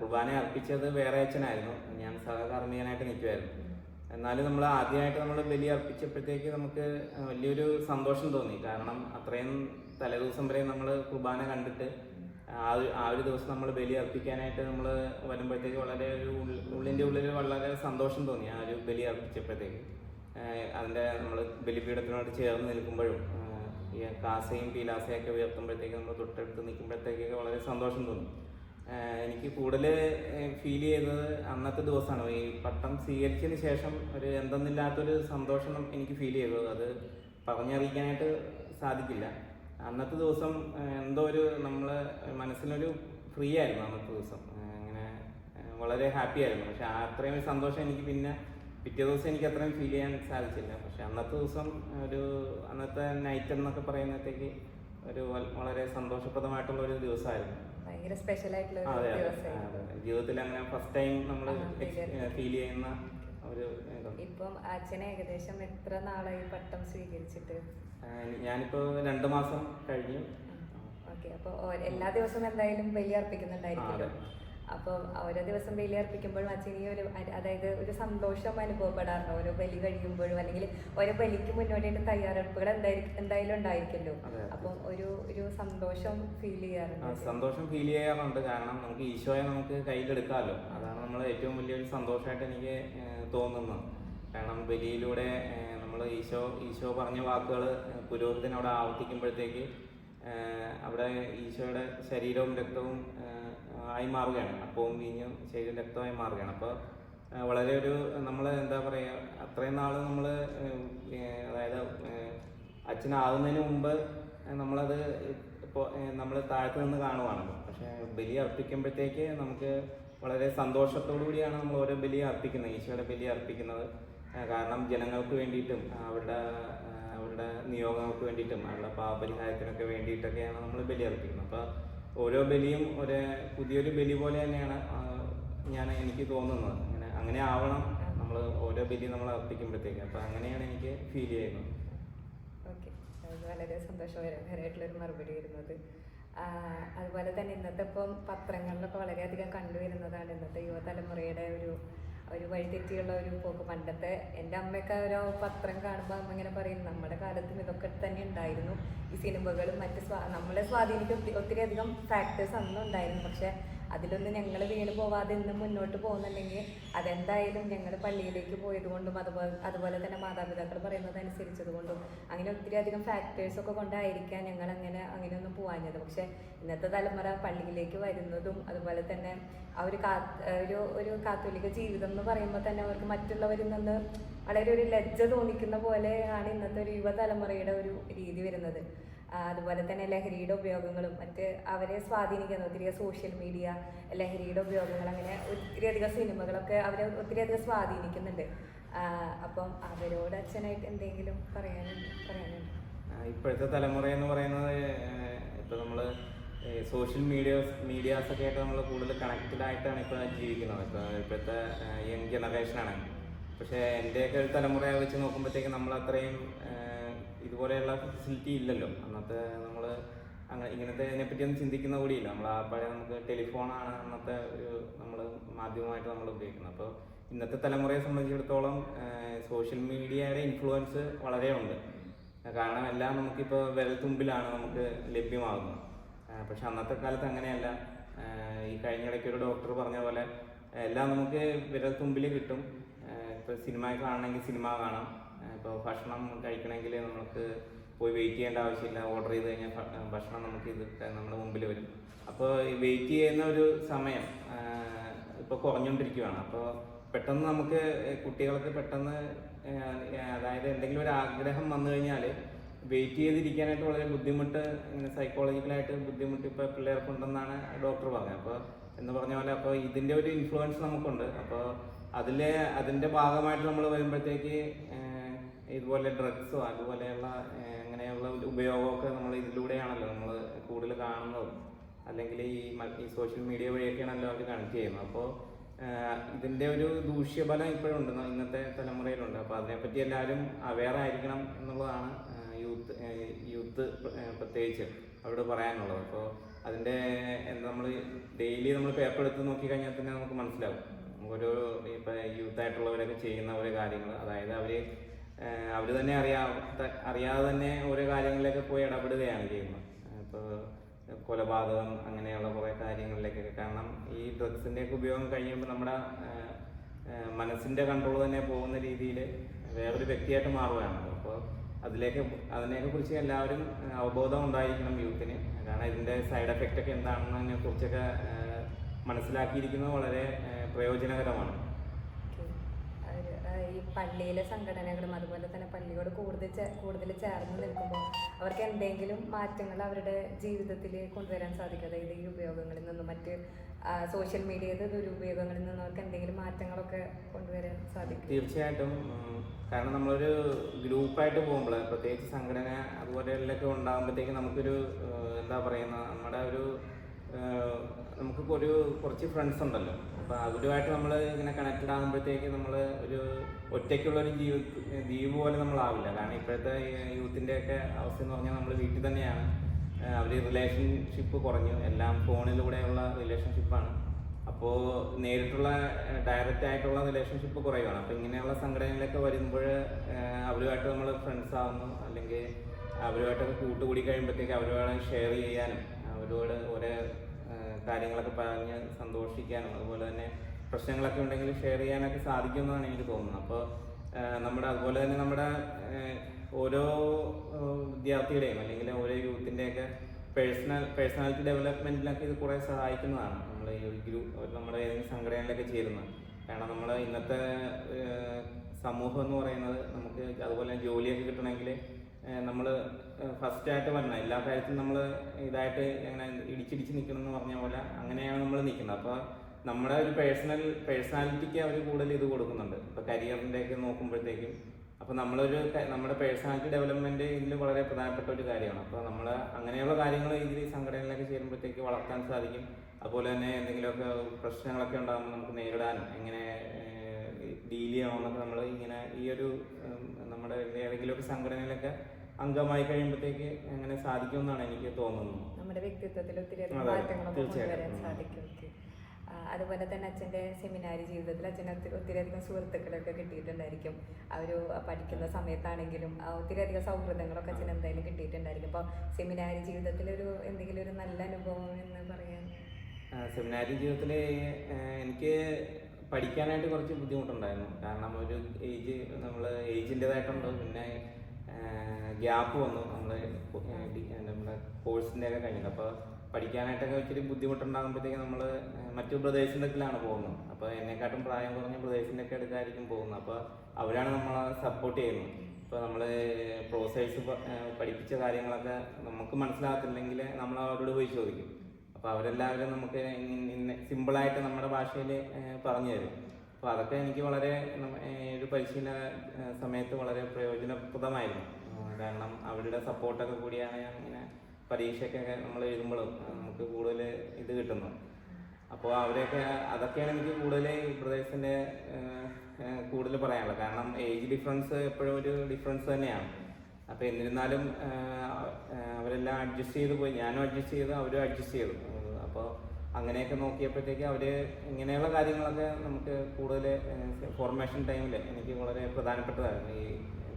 കുർബാന അർപ്പിച്ചത് വേറെ അച്ഛനായിരുന്നു. ഞാൻ സഹകർമ്മികനായിട്ട് നിൽക്കുമായിരുന്നു എന്നാലും നമ്മൾ ആദ്യമായിട്ട് നമ്മൾ ബലി അർപ്പിച്ചപ്പോഴത്തേക്ക് നമുക്ക് വലിയൊരു സന്തോഷം തോന്നി. കാരണം അത്രയും തലേദിവസം വരെ നമ്മൾ കുർബാന കണ്ടിട്ട് ആ ഒരു ആ ഒരു ദിവസം നമ്മൾ ബലി അർപ്പിക്കാനായിട്ട് നമ്മൾ വരുമ്പോഴത്തേക്ക് വളരെ ഒരു ഉള്ളിന്റെ ഉള്ളിൽ വളരെ സന്തോഷം തോന്നി ആ ഒരു ബലി അർപ്പിച്ചപ്പോഴത്തേക്ക്. അതിന്റെ നമ്മൾ ബലിപീഠത്തിനോട് ചേർന്ന് നിൽക്കുമ്പോഴും ഈ കാസയും പീലാസയൊക്കെ ഉയർത്തുമ്പോഴത്തേക്ക് നമ്മൾ തൊട്ടടുത്ത് നിൽക്കുമ്പോഴത്തേക്കൊക്കെ വളരെ സന്തോഷം തോന്നി. എനിക്ക് കൂടുതൽ ഫീൽ ചെയ്തത് അന്നത്തെ ദിവസമാണ്. ഈ പട്ടം സ്വീകരിച്ചതിന് ശേഷം ഒരു എന്തെന്നില്ലാത്തൊരു സന്തോഷം എനിക്ക് ഫീൽ ചെയ്തു. അത് പറഞ്ഞറിയിക്കാനായിട്ട് സാധിക്കില്ല. അന്നത്തെ ദിവസം എന്തോ ഒരു നമ്മൾ മനസ്സിനൊരു ഫ്രീ ആയിരുന്നു അന്നത്തെ ദിവസം. അങ്ങനെ വളരെ ഹാപ്പി ആയിരുന്നു. പക്ഷെ അത്രയും സന്തോഷം എനിക്ക് പിന്നെ പിറ്റേ ദിവസം എനിക്ക് അത്രയും ഫീൽ ചെയ്യാൻ സാധിച്ചില്ല. പക്ഷെ അന്നത്തെ ദിവസം ഒരു അന്നത്തെ നൈറ്റ് എന്നൊക്കെ പറയുന്നത്തേക്ക് ഒരു വളരെ സന്തോഷപ്രദമായിട്ടുള്ള ഒരു ദിവസമായിരുന്നു. ഭയങ്കര സ്പെഷ്യൽ ആയിട്ടുള്ള ജീവിതത്തിൽ അങ്ങനെ ഫസ്റ്റ് ടൈം നമ്മൾ ഫീൽ ചെയ്യുന്ന ഒരു. ഇപ്പം അച്ഛനെ ഏകദേശം എത്ര നാളായി പട്ടം സ്വീകരിച്ചിട്ട്? ഞാനിപ്പോ രണ്ടു മാസം കഴിഞ്ഞു. ഓക്കെ അപ്പോൾ എല്ലാ ദിവസവും എന്തായാലും ബലി അർപ്പിക്കുന്നുണ്ടായിരിക്കുമല്ലോ ആ, അപ്പോൾ ഓരോ ദിവസം ബലി അർപ്പിക്കുമ്പോഴും അച്ഛന് ഒരു അതായത് ഒരു സന്തോഷം അനുഭവപ്പെടാറുണ്ടോ? ഓരോ ബലി കഴിയുമ്പോഴും അല്ലെങ്കിൽ ഓരോ ബലിക്ക് മുന്നോട്ടായിട്ട് തയ്യാറെടുപ്പുകൾ എന്തായിരിക്കും എന്തായാലും ഉണ്ടായിരിക്കുമല്ലോ. അതെ. അപ്പം ഒരു ഒരു സന്തോഷം ഫീൽ ചെയ്യാറുണ്ട്. സന്തോഷം ഫീൽ ചെയ്യാറുണ്ട്. കാരണം നമുക്ക് ഈശോയെ നമുക്ക് കയ്യിലെടുക്കാമല്ലോ. അതാണ് നമ്മൾ ഏറ്റവും വലിയൊരു സന്തോഷമായിട്ട് എനിക്ക് തോന്നുന്നത്. കാരണം ബലിയിലൂടെ ഈശോ ഈശോ പറഞ്ഞ വാക്കുകൾ പുരോഹിതൻ അവിടെ ആവർത്തിക്കുമ്പോഴത്തേക്ക് അവിടെ ഈശോയുടെ ശരീരവും രക്തവും ആയി മാറുകയാണ്. അപ്പവും വീഞ്ഞും ശരീരം രക്തമായി മാറുകയാണ്. അപ്പോൾ വളരെ ഒരു നമ്മൾ എന്താ പറയുക അത്രയും നാൾ നമ്മൾ അതായത് അച്ഛനാകുന്നതിന് മുമ്പ് നമ്മളത് ഇപ്പോൾ നമ്മൾ താഴത്ത് നിന്ന് കാണുവാണല്ലോ പക്ഷേ ബലി അർപ്പിക്കുമ്പോഴത്തേക്ക് നമുക്ക് വളരെ സന്തോഷത്തോടു കൂടിയാണ് നമ്മൾ ഓരോ ബലി അർപ്പിക്കുന്നത് ഈശോയുടെ ബലി അർപ്പിക്കുന്നത്. കാരണം ജനങ്ങൾക്ക് വേണ്ടിയിട്ടും അവരുടെ അവരുടെ നിയോഗങ്ങൾക്ക് വേണ്ടിയിട്ടും അവരുടെ പാപപരിഹാരത്തിനൊക്കെ വേണ്ടിയിട്ടൊക്കെയാണ് നമ്മൾ ബലി അർപ്പിക്കുന്നത്. അപ്പോൾ ഓരോ ബലിയും ഒരു പുതിയൊരു ബലി പോലെ തന്നെയാണ് ഞാൻ എനിക്ക് തോന്നുന്നത്. അങ്ങനെ അങ്ങനെ ആവണം നമ്മൾ ഓരോ ബലി നമ്മൾ അർപ്പിക്കുമ്പോഴത്തേക്ക്. അപ്പോൾ അങ്ങനെയാണ് എനിക്ക് ഫീൽ ചെയ്യുന്നത്. ഓക്കെ വളരെ സന്തോഷകരമായിട്ടുള്ളൊരു മറുപടി വരുന്നത് അതുപോലെ തന്നെ ഇന്നത്തെ ഇപ്പം പത്രങ്ങളിലൊക്കെ വളരെയധികം കണ്ടുവരുന്നതാണ് ഇന്നത്തെ യുവതലമുറയുടെ ഒരു ഒരു വഴിതെറ്റിയുള്ള ഒരു പോക്ക്. പണ്ടത്തെ എന്റെ അമ്മയൊക്കെ ഓരോ പത്രം കാണുമ്പോൾ അമ്മ ഇങ്ങനെ പറയും നമ്മുടെ കാലത്തും ഇതൊക്കെ തന്നെ ഉണ്ടായിരുന്നു. ഈ സിനിമകളും മറ്റ് നമ്മളെ സ്വാധീനിക്കാൻ ഒത്തിരി അധികം ഫാക്ടേഴ്സ് അന്നും ഉണ്ടായിരുന്നു. പക്ഷെ അതിലൊന്നും ഞങ്ങൾ വീണ് പോവാതെ ഇന്നും മുന്നോട്ട് പോകുന്നുണ്ടെങ്കിൽ അതെന്തായാലും ഞങ്ങൾ പള്ളിയിലേക്ക് പോയതുകൊണ്ടും അതുപോലെ അതുപോലെ തന്നെ മാതാപിതാക്കൾ പറയുന്നത് അനുസരിച്ചതുകൊണ്ടും അങ്ങനെ ഒത്തിരി അധികം ഫാക്ടേഴ്സ് ഒക്കെ കൊണ്ടായിരിക്കാം ഞങ്ങൾ അങ്ങനെ അങ്ങനെയൊന്നും പോവാഞ്ഞത്. പക്ഷെ ഇന്നത്തെ തലമുറ പള്ളിയിലേക്ക് വരുന്നതും അതുപോലെ തന്നെ ആ ഒരു കാ ഒരു ഒരു കാത്തോലിക ജീവിതം എന്ന് പറയുമ്പോൾ തന്നെ അവർക്ക് മറ്റുള്ളവരിൽ നിന്ന് വളരെ ഒരു ലജ്ജ തോന്നിക്കുന്ന പോലെയാണ് ഇന്നത്തെ ഒരു യുവതലമുറയുടെ ഒരു രീതി വരുന്നത്. അതുപോലെ തന്നെ ലഹരിയുടെ ഉപയോഗങ്ങളും മറ്റ് അവരെ സ്വാധീനിക്കുന്ന. ഒത്തിരി സോഷ്യൽ മീഡിയ ലഹരിയുടെ ഉപയോഗങ്ങൾ അങ്ങനെ ഒത്തിരി അധികം സിനിമകളൊക്കെ അവരെ ഒത്തിരി അധികം സ്വാധീനിക്കുന്നുണ്ട് അപ്പം അവരോട് അച്ഛനായിട്ട് എന്തെങ്കിലും പറയാനുണ്ട്? പറയാനുണ്ട് ഇപ്പോഴത്തെ തലമുറ എന്ന് പറയുന്നത് ഇപ്പം നമ്മൾ സോഷ്യൽ മീഡിയാസ് മീഡിയാസ് ഒക്കെ ആയിട്ട് നമ്മൾ കൂടുതൽ കണക്റ്റഡ് ആയിട്ടാണ് ഇപ്പോൾ ജീവിക്കുന്നത്. ഇപ്പോൾ ഇപ്പോഴത്തെ യങ് ജനറേഷനാണ് പക്ഷേ എന്റെയൊക്കെ ഒരു തലമുറയെ വെച്ച് നോക്കുമ്പോഴത്തേക്ക് നമ്മൾ അത്രയും ഇതുപോലെയുള്ള ഫെസിലിറ്റി ഇല്ലല്ലോ. അന്നത്തെ നമ്മൾ അങ്ങനെ ഇങ്ങനത്തെ ഇതിനെപ്പറ്റിയൊന്നും ചിന്തിക്കുന്ന കൂടിയില്ല. നമ്മൾ ആ പഴയ നമുക്ക് ടെലിഫോണാണ് അന്നത്തെ ഒരു നമ്മൾ മാധ്യമമായിട്ട് നമ്മൾ ഉപയോഗിക്കുന്നത്. അപ്പോൾ ഇന്നത്തെ തലമുറയെ സംബന്ധിച്ചിടത്തോളം സോഷ്യൽ മീഡിയയുടെ ഇൻഫ്ലുവൻസ് വളരെ ഉണ്ട്. കാരണം എല്ലാം നമുക്കിപ്പോൾ വിരൽത്തുമ്പിലാണ് നമുക്ക് ലഭ്യമാകുന്നത്. പക്ഷേ അന്നത്തെ കാലത്ത് അങ്ങനെയല്ല. ഈ കഴിഞ്ഞിടയ്ക്ക് ഒരു ഡോക്ടർ പറഞ്ഞ പോലെ എല്ലാം നമുക്ക് വിരൽത്തുമ്പിൽ കിട്ടും. ഇപ്പോൾ സിനിമ കാണണമെങ്കിൽ സിനിമ കാണാം. ഇപ്പോൾ ഭക്ഷണം കഴിക്കണമെങ്കിൽ നമുക്ക് പോയി വെയിറ്റ് ചെയ്യേണ്ട ആവശ്യമില്ല. ഓർഡർ ചെയ്ത് കഴിഞ്ഞാൽ ഭക്ഷണം നമുക്ക് ഇത് നമ്മുടെ മുമ്പിൽ വരും. അപ്പോൾ വെയിറ്റ് ചെയ്യുന്ന ഒരു സമയം ഇപ്പോൾ കുറഞ്ഞുകൊണ്ടിരിക്കുകയാണ് അപ്പോൾ പെട്ടെന്ന് നമുക്ക് കുട്ടികൾക്ക് പെട്ടെന്ന് അതായത് എന്തെങ്കിലും ഒരു ആഗ്രഹം വന്നു കഴിഞ്ഞാൽ വെയിറ്റ് ചെയ്തിരിക്കാനായിട്ട് വളരെ ബുദ്ധിമുട്ട് ഇങ്ങനെ സൈക്കോളജിക്കലായിട്ട് ബുദ്ധിമുട്ട് ഇപ്പോൾ പിള്ളേർക്കുണ്ടെന്നാണ് ഡോക്ടർ പറഞ്ഞത്. അപ്പോൾ എന്ന് പറഞ്ഞ പോലെ അപ്പോൾ ഇതിന്റെ ഒരു ഇൻഫ്ലുവൻസ് നമുക്കുണ്ട്. അപ്പോൾ അതിലെ അതിന്റെ ഭാഗമായിട്ട് നമ്മൾ വരുമ്പോഴത്തേക്ക് ഇതുപോലെ ഡ്രഗ്സോ അതുപോലെയുള്ള അങ്ങനെയുള്ള ഉപയോഗമൊക്കെ നമ്മൾ ഇതിലൂടെയാണല്ലോ നമ്മൾ കൂടുതൽ കാണുന്നതും. അല്ലെങ്കിൽ ഈ ഈ സോഷ്യൽ മീഡിയ വഴിയൊക്കെയാണല്ലോ അവർ കണക്ട് ചെയ്യുന്നത്. അപ്പോൾ ഇതിന്റെ ഒരു ദൂഷ്യഫലം ഇപ്പോഴും ഉണ്ട്. ഇന്നത്തെ തലമുറയിലുണ്ട്. അപ്പോൾ അതിനെപ്പറ്റി എല്ലാവരും അവെയർ ആയിരിക്കണം എന്നുള്ളതാണ് യൂത്ത് യൂത്ത് പ്രത്യേകിച്ച് അവരോട് പറയാനുള്ളത്. അപ്പോൾ അതിന്റെ നമ്മൾ ഡെയിലി നമ്മൾ പേപ്പർ എടുത്ത് നോക്കിക്കഴിഞ്ഞാൽ തന്നെ നമുക്ക് മനസ്സിലാവും. ഓരോ ഇപ്പം യൂത്ത് ആയിട്ടുള്ളവരൊക്കെ ചെയ്യുന്ന ഓരോ കാര്യങ്ങൾ അതായത് അവർ അവർ തന്നെ അറിയാത്ത അറിയാതെ തന്നെ ഓരോ കാര്യങ്ങളിലൊക്കെ പോയി ഇടപെടുകയാണ് ചെയ്യുന്നത്. ഇപ്പോൾ കൊലപാതകം അങ്ങനെയുള്ള കുറേ കാര്യങ്ങളിലേക്കൊക്കെ കാരണം ഈ ഡ്രഗ്സിന്റെയൊക്കെ ഉപയോഗം കഴിയുമ്പോൾ നമ്മുടെ മനസ്സിന്റെ കൺട്രോൾ തന്നെ പോകുന്ന രീതിയിൽ വേറൊരു വ്യക്തിയായിട്ട് മാറുകയാണ്. അപ്പോൾ അതിലേക്ക് അതിനെയൊക്കെ കുറിച്ച് എല്ലാവരും അവബോധം ഉണ്ടായിരിക്കണം യൂത്തിന്. കാരണം ഇതിന്റെ സൈഡ് എഫക്റ്റ് ഒക്കെ എന്താണെന്നതിനെ കുറിച്ചൊക്കെ മനസ്സിലാക്കിയിരിക്കുന്നത് വളരെ പ്രയോജനകരമാണ്. പള്ളിയിലെ സംഘടനകളും അതുപോലെ തന്നെ പള്ളിയോട് കൂടുതൽ കൂടുതൽ ചേർന്ന് നിൽക്കുമ്പോൾ അവർക്ക് എന്തെങ്കിലും മാറ്റങ്ങൾ അവരുടെ ജീവിതത്തിൽ കൊണ്ടുവരാൻ സാധിക്കും. അതായത് ഈ ഉപയോഗങ്ങളിൽ നിന്നും മറ്റ് സോഷ്യൽ മീഡിയയുടെ ദുരുപയോഗങ്ങളിൽ നിന്നും അവർക്ക് എന്തെങ്കിലും മാറ്റങ്ങളൊക്കെ കൊണ്ടുവരാൻ സാധിക്കും. തീർച്ചയായിട്ടും. കാരണം നമ്മളൊരു ഗ്രൂപ്പായിട്ട് പോകുമ്പോൾ പ്രത്യേകിച്ച് സംഘടന അതുപോലെയുള്ളൊക്കെ ഉണ്ടാകുമ്പോഴത്തേക്ക് നമുക്കൊരു എന്താ പറയുന്ന നമ്മുടെ ഒരു നമുക്ക് ഒരു കുറച്ച് ഫ്രണ്ട്സ് ഉണ്ടല്ലോ. അപ്പോൾ അവരുമായിട്ട് നമ്മൾ ഇങ്ങനെ കണക്റ്റഡ് ആകുമ്പോഴത്തേക്ക് നമ്മൾ ഒരു ഒറ്റയ്ക്കുള്ള ഒരു ജീവ ദ്വീപ് പോലെ നമ്മളാവില്ല. കാരണം ഇപ്പോഴത്തെ യൂത്തിന്റെ ഒക്കെ അവസ്ഥ എന്ന് പറഞ്ഞാൽ നമ്മൾ വീട്ടിൽ തന്നെയാണ്. അവർ റിലേഷൻഷിപ്പ് കുറഞ്ഞു. എല്ലാം ഫോണിലൂടെയുള്ള റിലേഷൻഷിപ്പാണ് അപ്പോൾ നേരിട്ടുള്ള ഡയറക്റ്റ് ആയിട്ടുള്ള റിലേഷൻഷിപ്പ് കുറയുകയാണ് അപ്പോൾ ഇങ്ങനെയുള്ള സംഘടനകളൊക്കെ വരുമ്പോൾ അവരുമായിട്ട് നമ്മൾ ഫ്രണ്ട്സ് ആവുന്നു. അല്ലെങ്കിൽ അവരുമായിട്ടൊക്കെ കൂട്ടുകൂടി കഴിയുമ്പോഴത്തേക്ക് അവരുമായി ഷെയർ ചെയ്യാനും അവരോട് ഏഹ്, കാര്യങ്ങളൊക്കെ പറഞ്ഞ് സന്തോഷിക്കാനും അതുപോലെ തന്നെ പ്രശ്നങ്ങളൊക്കെ ഉണ്ടെങ്കിൽ ഷെയർ ചെയ്യാനൊക്കെ സാധിക്കുമെന്നാണ് എനിക്ക് തോന്നുന്നത്. അപ്പോൾ നമ്മുടെ അതുപോലെ തന്നെ നമ്മുടെ ഓരോ വിദ്യാർത്ഥിയുടെയും അല്ലെങ്കിൽ ഓരോ യൂത്തിന്റെയൊക്കെ പേഴ്സണൽ പേഴ്സണാലിറ്റി ഡെവലപ്മെന്റിലൊക്കെ ഇത് കുറേ സഹായിക്കുന്നതാണ് നമ്മൾ ഈ ഒരു ഗ്രൂപ്പ് നമ്മുടെ ഏതെങ്കിലും സംഘടനയിലൊക്കെ ചേരുന്നത് കാരണം നമ്മൾ ഇന്നത്തെ സമൂഹം എന്ന് പറയുന്നത് നമുക്ക് അതുപോലെ ജോലിയൊക്കെ കിട്ടണമെങ്കിൽ നമ്മൾ ഫസ്റ്റ് ആയിട്ട് വരണം. എല്ലാ കാര്യത്തിലും നമ്മൾ ഇതായിട്ട് അങ്ങനെ ഇടിച്ചിടിച്ച് നിൽക്കണം എന്ന് പറഞ്ഞ പോലെ അങ്ങനെയാണ് നമ്മൾ നിൽക്കുന്നത് അപ്പോൾ നമ്മുടെ ഒരു പേഴ്സണൽ പേഴ്സണാലിറ്റിക്ക് അവർ കൂടുതൽ ഇത് കൊടുക്കുന്നുണ്ട്. ഇപ്പോൾ കരിയറിന്റെ ഒക്കെ നോക്കുമ്പോഴത്തേക്കും അപ്പോൾ നമ്മളൊരു നമ്മുടെ പേഴ്സണാലിറ്റി ഡെവലപ്മെന്റ് ഇതിൽ വളരെ പ്രധാനപ്പെട്ട ഒരു കാര്യമാണ്. അപ്പോൾ നമ്മൾ അങ്ങനെയുള്ള കാര്യങ്ങൾ ഇതിൽ സംഘടനയിലൊക്കെ ചേരുമ്പോഴത്തേക്ക് വളർത്താൻ സാധിക്കും. അതുപോലെ തന്നെ എന്തെങ്കിലുമൊക്കെ പ്രശ്നങ്ങളൊക്കെ ഉണ്ടാകുമ്പോൾ നമുക്ക് നേരിടാനും എങ്ങനെ ഡീൽ ചെയ്യണമെന്നൊക്കെ നമ്മൾ ഇങ്ങനെ ഈ ഒരു നമ്മുടെ ഏതെങ്കിലുമൊക്കെ സംഘടനയിലൊക്കെ അംഗമായി കഴിയുമ്പോഴത്തേക്ക് അങ്ങനെ സാധിക്കുമെന്നാണ് എനിക്ക് തോന്നുന്നത്. നമ്മുടെ വ്യക്തിത്വത്തിൽ ഒത്തിരി തീർച്ചയായിട്ടും. സാധിക്കും അതുപോലെ തന്നെ അച്ഛന്റെ സെമിനാരി ജീവിതത്തിൽ അച്ഛന് ഒത്തിരിയധികം സുഹൃത്തുക്കളൊക്കെ കിട്ടിയിട്ടുണ്ടായിരിക്കും. ആ ഒരു പഠിക്കുന്ന സമയത്താണെങ്കിലും ഒത്തിരിയധികം ഒത്തിരി അധികം സൗഹൃദങ്ങളൊക്കെ അച്ഛൻ എന്തായാലും കിട്ടിയിട്ടുണ്ടായിരിക്കും. അപ്പോൾ സെമിനാരി ജീവിതത്തിൽ ഒരു എന്തെങ്കിലും ഒരു നല്ല അനുഭവം എന്ന് പറയാൻ? സെമിനാരി ജീവിതത്തിൽ എനിക്ക് പഠിക്കാനായിട്ട് കുറച്ച് ബുദ്ധിമുട്ടുണ്ടായിരുന്നു. കാരണം ഒരു ഏജ് നമ്മൾ ഏജിന്റെതായിട്ടുണ്ട് പിന്നെ ഗ്യാപ്പ് വന്നു. നമ്മൾ നമ്മുടെ കോഴ്സിന്റെ ഒക്കെ കഴിഞ്ഞിട്ട്. അപ്പോൾ പഠിക്കാനായിട്ടൊക്കെ ഇച്ചിരി ബുദ്ധിമുട്ടുണ്ടാകുമ്പോഴത്തേക്ക് നമ്മൾ മറ്റു ബ്രദേഴ്സിന്റെ പോകുന്നത്. അപ്പോൾ എന്നെക്കാട്ടും പ്രായം കുറഞ്ഞ ബ്രദേഴ്സിന്റെ ഒക്കെ അടുത്തായിരിക്കും പോകുന്നത്. അപ്പോൾ അവരാണ് നമ്മളെ സപ്പോർട്ട് ചെയ്യുന്നത്. ഇപ്പോൾ നമ്മൾ പ്രോസേഴ്സ് പഠിപ്പിച്ച കാര്യങ്ങളൊക്കെ നമുക്ക് മനസ്സിലാകത്തില്ലെങ്കിൽ നമ്മൾ അവരോട് പോയി ചോദിക്കും. അപ്പോൾ അവരെല്ലാവരും നമുക്ക് സിമ്പിളായിട്ട് നമ്മുടെ ഭാഷയിൽ പറഞ്ഞു തരും അപ്പോൾ അതൊക്കെ എനിക്ക് വളരെ ഒരു പരിശീലന സമയത്ത് വളരെ പ്രയോജനപ്രദമായിരുന്നു. കാരണം അവരുടെ സപ്പോർട്ടൊക്കെ കൂടിയാണ് ഞാൻ ഇങ്ങനെ പരീക്ഷയ്ക്കൊക്കെ നമ്മൾ എഴുതുമ്പോഴും നമുക്ക് കൂടുതൽ ഇത് കിട്ടുന്നത്. അപ്പോൾ അവരെയൊക്കെ അതൊക്കെയാണ് എനിക്ക് കൂടുതൽ ഈ പ്രദേശത്തിന്റെ കൂടുതൽ പറയാനുള്ളത്. കാരണം ഏജ് ഡിഫറൻസ് എപ്പോഴും ഒരു ഡിഫറൻസ് തന്നെയാണ്. അപ്പോൾ എന്നിരുന്നാലും അവരെല്ലാം അഡ്ജസ്റ്റ് ചെയ്ത് പോയി. ഞാനും അഡ്ജസ്റ്റ് ചെയ്തു അവരും അഡ്ജസ്റ്റ് ചെയ്തു. അപ്പോൾ അങ്ങനെയൊക്കെ നോക്കിയപ്പോഴത്തേക്ക് അവർ ഇങ്ങനെയുള്ള കാര്യങ്ങളൊക്കെ നമുക്ക് കൂടുതൽ ഫോർമേഷൻ ടൈമിൽ എനിക്ക് വളരെ പ്രധാനപ്പെട്ടതായിരുന്നു. ഈ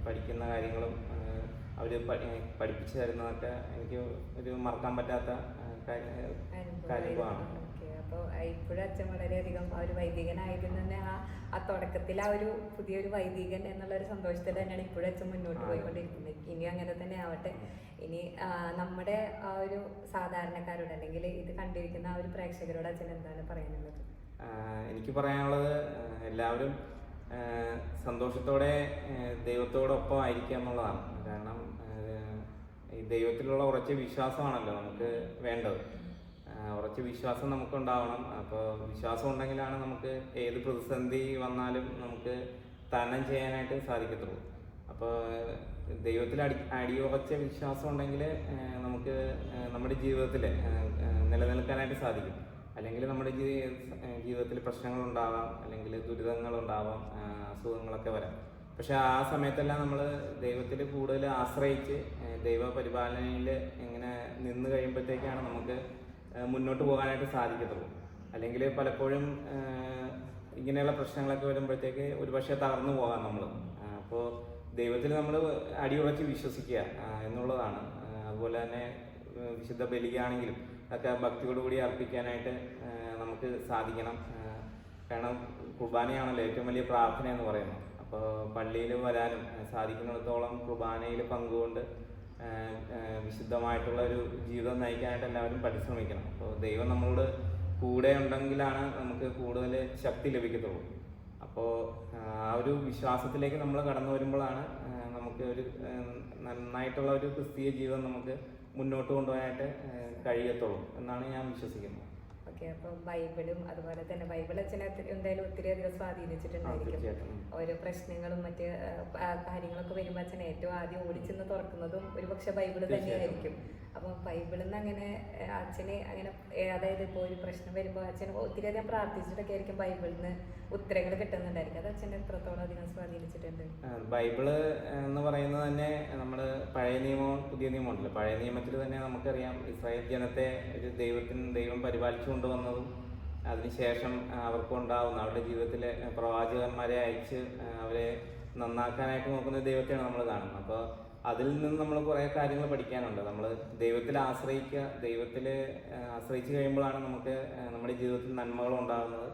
പഠിക്കുന്ന കാര്യങ്ങളും അവർ പഠിപ്പിച്ചു തരുന്നതൊക്കെ എനിക്ക് ഒരു മറക്കാൻ പറ്റാത്ത കാര്യങ്ങളാണ്. കാര്യമാണ് അപ്പോൾ ഇപ്പോഴും അച്ഛൻ വളരെയധികം ആ ഒരു വൈദികനായതിൽ തന്നെ ആ ആ തുടക്കത്തിൽ ആ ഒരു പുതിയൊരു വൈദികൻ എന്നുള്ള ഒരു സന്തോഷത്തിൽ തന്നെയാണ് ഇപ്പോഴും അച്ഛൻ മുന്നോട്ട്. പോയിക്കൊണ്ടിരിക്കുന്നത്. ഇനി അങ്ങനെ തന്നെ ആവട്ടെ. ഇനി നമ്മുടെ ആ ഒരു സാധാരണക്കാരോട് അല്ലെങ്കിൽ ഇത് കണ്ടിരിക്കുന്ന ആ ഒരു പ്രേക്ഷകരോട് അച്ഛൻ എന്താണ് പറയാനുള്ളത്? എനിക്ക് പറയാനുള്ളത് എല്ലാവരും സന്തോഷത്തോടെ ദൈവത്തോടൊപ്പം ആയിരിക്കുക എന്നുള്ളതാണ്. കാരണം ഈ ദൈവത്തിലുള്ള കുറച്ച് വിശ്വാസമാണല്ലോ നമുക്ക് വേണ്ടത്. ഉറച്ച വിശ്വാസം നമുക്കുണ്ടാവണം. അപ്പോൾ വിശ്വാസം ഉണ്ടെങ്കിലാണ് നമുക്ക് ഏത് പ്രതിസന്ധി വന്നാലും നമുക്ക് തരണം ചെയ്യാനായിട്ട് സാധിക്കത്തുള്ളൂ. അപ്പോൾ ദൈവത്തിൽ അടി അടിയുറച്ച വിശ്വാസം ഉണ്ടെങ്കിൽ നമുക്ക് നമ്മുടെ ജീവിതത്തിൽ നിലനിൽക്കാനായിട്ട് സാധിക്കും. അല്ലെങ്കിൽ നമ്മുടെ ജീവിതത്തിൽ പ്രശ്നങ്ങളുണ്ടാവാം അല്ലെങ്കിൽ ദുരിതങ്ങൾ ഉണ്ടാവാം അസുഖങ്ങളൊക്കെ വരാം. പക്ഷെ ആ സമയത്തെല്ലാം നമ്മൾ ദൈവത്തിൽ കൂടുതൽ ആശ്രയിച്ച് ദൈവ പരിപാലനയിൽ ഇങ്ങനെ നിന്ന് കഴിയുമ്പോഴത്തേക്കാണ് നമുക്ക് മുന്നോട്ട് പോകാനായിട്ട് സാധിക്കത്തുള്ളൂ. അല്ലെങ്കിൽ പലപ്പോഴും ഇങ്ങനെയുള്ള പ്രശ്നങ്ങളൊക്കെ വരുമ്പോഴത്തേക്ക് ഒരുപക്ഷെ തകർന്നു പോകാം നമ്മൾ അപ്പോൾ ദൈവത്തിൽ നമ്മൾ അടിയുറച്ച് വിശ്വസിക്കുക എന്നുള്ളതാണ്. അതുപോലെ തന്നെ വിശുദ്ധ ബലിയാണെങ്കിലും ഒക്കെ ഭക്തിയോടുകൂടി അർപ്പിക്കാനായിട്ട് നമുക്ക് സാധിക്കണം. കാരണം കുർബാനയാണല്ലോ ഏറ്റവും വലിയ പ്രാർത്ഥന എന്ന് പറയുന്നത്. അപ്പോൾ പള്ളിയിൽ വരാനും സാധിക്കുന്നിടത്തോളം കുർബാനയിൽ പങ്കുകൊണ്ട് വിശുദ്ധമായിട്ടുള്ള ഒരു ജീവിതം നയിക്കാനായിട്ട് എല്ലാവരും പരിശ്രമിക്കണം. അപ്പോൾ ദൈവം നമ്മളോട് കൂടെ ഉണ്ടെങ്കിലാണ് നമുക്ക് കൂടുതൽ ശക്തി ലഭിക്കത്തുള്ളൂ. അപ്പോൾ ആ ഒരു വിശ്വാസത്തിലേക്ക് നമ്മൾ കടന്നു വരുമ്പോഴാണ് നമുക്ക് ഒരു നന്നായിട്ടുള്ള ഒരു ക്രിസ്തീയ ജീവിതം നമുക്ക് മുന്നോട്ട് കൊണ്ടുപോകാനായിട്ട് കഴിയത്തുള്ളൂ എന്നാണ് ഞാൻ വിശ്വസിക്കുന്നത്. ഓക്കെ അപ്പം ബൈബിളും അതുപോലെ തന്നെ ബൈബിൾ അച്ഛനെ എന്തായാലും ഒത്തിരി അധികം സ്വാധീനിച്ചിട്ടുണ്ടായിരിക്കും. ഓരോ പ്രശ്നങ്ങളും മറ്റ് കാര്യങ്ങളൊക്കെ വരുമ്പോൾ അച്ഛൻ ഏറ്റവും ആദ്യം ഓടിച്ചെന്ന് തുറക്കുന്നതും ഒരുപക്ഷെ ബൈബിൾ തന്നെയായിരിക്കും. അപ്പം ബൈബിളിൽ നിന്ന് അങ്ങനെ അച്ഛന് അങ്ങനെ അതായത് ഇപ്പോൾ ഒരു പ്രശ്നം വരുമ്പോൾ അച്ഛൻ ഒത്തിരി അധികം പ്രാർത്ഥിച്ചിട്ടൊക്കെ ആയിരിക്കും ബൈബിളിൽ നിന്ന് ഉത്തരങ്ങൾ കിട്ടുന്നുണ്ടായിരിക്കും. അത് അച്ഛനെ എത്രത്തോളം അധികം സ്വാധീനിച്ചിട്ടുണ്ട്? ബൈബിൾ എന്ന് പറയുന്നത് തന്നെ നമ്മൾ പഴയ നിയമവും പുതിയ നിയമവും ഉണ്ടല്ലോ. പഴയ നിയമത്തിൽ തന്നെ നമുക്കറിയാം ഇസ്രായേൽ ജനത്തെ ഒരു ദൈവത്തിന് ദൈവം പരിപാലിച്ചു കൊണ്ടുവന്നതും അതിനുശേഷം അവർക്കുണ്ടാവുന്ന അവരുടെ ജീവിതത്തിലെ പ്രവാചകന്മാരെ അയച്ച് അവരെ നന്നാക്കാനായിട്ട് നോക്കുന്ന ദൈവത്തെയാണ് നമ്മൾ കാണുന്നത്. അപ്പോൾ അതിൽ നിന്ന് നമ്മൾ കുറേ കാര്യങ്ങൾ പഠിക്കാനുണ്ട്. നമ്മൾ ദൈവത്തിൽ ആശ്രയിക്കുക ദൈവത്തിൽ ആശ്രയിച്ച് കഴിയുമ്പോഴാണ് നമുക്ക് നമ്മുടെ ജീവിതത്തിൽ നന്മകൾ ഉണ്ടാകുന്നത്.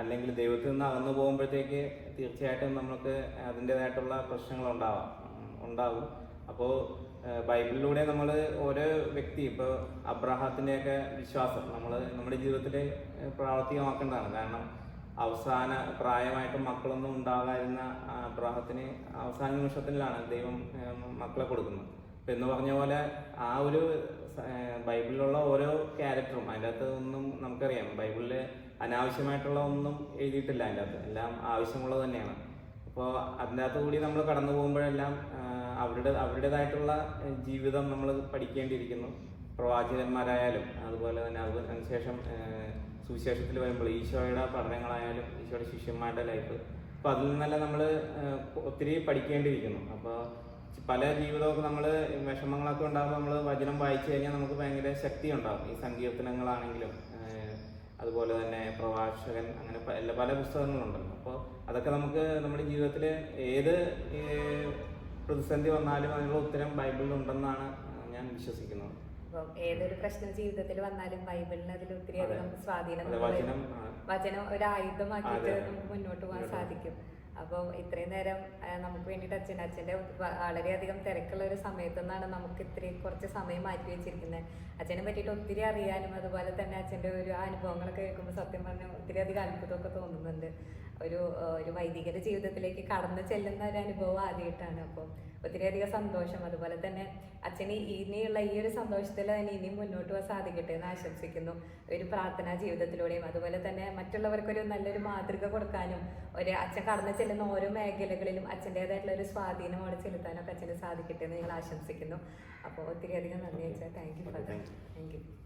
അല്ലെങ്കിൽ ദൈവത്തിൽ നിന്ന് അകന്നു പോകുമ്പോഴത്തേക്ക് തീർച്ചയായിട്ടും നമുക്ക് അതിന്റെതായിട്ടുള്ള പ്രശ്നങ്ങൾ ഉണ്ടാവാം ഉണ്ടാകും. അപ്പോൾ ബൈബിളിലൂടെ നമ്മൾ ഓരോ വ്യക്തി ഇപ്പോൾ അബ്രഹാത്തിന്റെയൊക്കെ വിശ്വാസം നമ്മൾ നമ്മുടെ ജീവിതത്തിൽ പ്രാവർത്തികമാക്കേണ്ടതാണ്. കാരണം അവസാന പ്രായമായിട്ട് മക്കളൊന്നും ഉണ്ടാകാതിരുന്ന അബ്രാഹത്തിന് അവസാന നിമിഷത്തിലാണ് ദൈവം മക്കളെ കൊടുക്കുന്നത്. ഇപ്പം എന്ന് പറഞ്ഞ പോലെ ആ ഒരു ബൈബിളിലുള്ള ഓരോ ക്യാരക്ടറും അതിന്റെ അകത്ത് ഒന്നും നമുക്കറിയാം. ബൈബിളിൽ അനാവശ്യമായിട്ടുള്ള ഒന്നും എഴുതിയിട്ടില്ല അതിന്റെ അകത്ത്. എല്ലാം ആവശ്യമുള്ളത് തന്നെയാണ്. അപ്പോൾ അതിനകത്ത് കൂടി നമ്മൾ കടന്നു പോകുമ്പോഴെല്ലാം അവരുടെ അവരുടേതായിട്ടുള്ള ജീവിതം നമ്മൾ പഠിക്കേണ്ടിയിരിക്കുന്നു. പ്രവാചകന്മാരായാലും അതുപോലെ തന്നെ അത് അതിനുശേഷം സുവിശേഷത്തിൽ വരുമ്പോൾ ഈശോയുടെ പഠനങ്ങളായാലും ഈശോയുടെ ശിഷ്യന്മാരുടെ ലൈഫ്. അപ്പോൾ അതിൽ നിന്നെല്ലാം നമ്മൾ ഒത്തിരി പഠിക്കേണ്ടിയിരിക്കുന്നു. അപ്പോൾ പല ജീവിതമൊക്കെ നമ്മൾ വിഷമങ്ങളൊക്കെ ഉണ്ടാകുമ്പോൾ നമ്മൾ വചനം വായിച്ചു കഴിഞ്ഞാൽ നമുക്ക് ഭയങ്കര ശക്തി ഉണ്ടാകും ഈ സങ്കീർത്തനങ്ങളാണെങ്കിലും അതുപോലെ തന്നെ പ്രഭാഷകൻ അങ്ങനെ പല പല പുസ്തകങ്ങളുണ്ടല്ലോ. അപ്പോൾ അതൊക്കെ നമുക്ക് നമ്മുടെ ജീവിതത്തിൽ ഏത് പ്രതിസന്ധി വന്നാലും അതിനുള്ള ഉത്തരം ബൈബിളിൽ ഉണ്ടെന്നാണ് ഞാൻ വിശ്വസിക്കുന്നത്. അപ്പം ഏതൊരു പ്രശ്നം ജീവിതത്തിൽ വന്നാലും ബൈബിളിന് അതിൽ ഒത്തിരി. അധികം സ്വാധീനം വചനം ഒരു ആയുധമാക്കിയിട്ട് നമുക്ക് മുന്നോട്ട് പോകാൻ സാധിക്കും. അപ്പോൾ ഇത്രയും നേരം നമുക്ക് വേണ്ടിയിട്ട് അച്ഛൻ അച്ഛന്റെ വളരെയധികം തിരക്കുള്ള ഒരു സമയത്തു നിന്നാണ് നമുക്ക് ഇത്രയും കുറച്ച് സമയം മാറ്റി വെച്ചിരിക്കുന്നത്. അച്ഛനെ പറ്റിയിട്ട് ഒത്തിരി അറിയാനും അതുപോലെ തന്നെ അച്ഛന്റെ ഒരു അനുഭവങ്ങളൊക്കെ കേൾക്കുമ്പോൾ സത്യം പറഞ്ഞാൽ ഒത്തിരി അധികം അത്ഭുതമൊക്കെ തോന്നുന്നുണ്ട്. ഒരു ഒരു വൈദികരുടെ ജീവിതത്തിലേക്ക് കടന്നു ചെല്ലുന്ന ഒരു അനുഭവം ആദ്യമായിട്ടാണ്. അപ്പോൾ ഒത്തിരി അധികം സന്തോഷം. അതുപോലെ തന്നെ അച്ഛന് ഇനിയുള്ള ഈ ഒരു സന്തോഷത്തിൽ തന്നെ ഇനിയും മുന്നോട്ട് പോകാൻ സാധിക്കട്ടെ എന്ന് ആശംസിക്കുന്നു. ഒരു പ്രാർത്ഥനാ ജീവിതത്തിലൂടെയും അതുപോലെ തന്നെ മറ്റുള്ളവർക്കൊരു നല്ലൊരു മാതൃക കൊടുക്കാനും ഒരു അച്ഛൻ കടന്നു ചെല്ലുന്ന ഓരോ മേഖലകളിലും അച്ഛന്റെതായിട്ടുള്ള ഒരു സ്വാധീനം അവിടെ ചെലുത്താനൊക്കെ അച്ഛന് സാധിക്കട്ടെ എന്ന് ഞങ്ങൾ ആശംസിക്കുന്നു. അപ്പോൾ ഒത്തിരി അധികം നന്ദി അച്ഛാ. Thank you thank you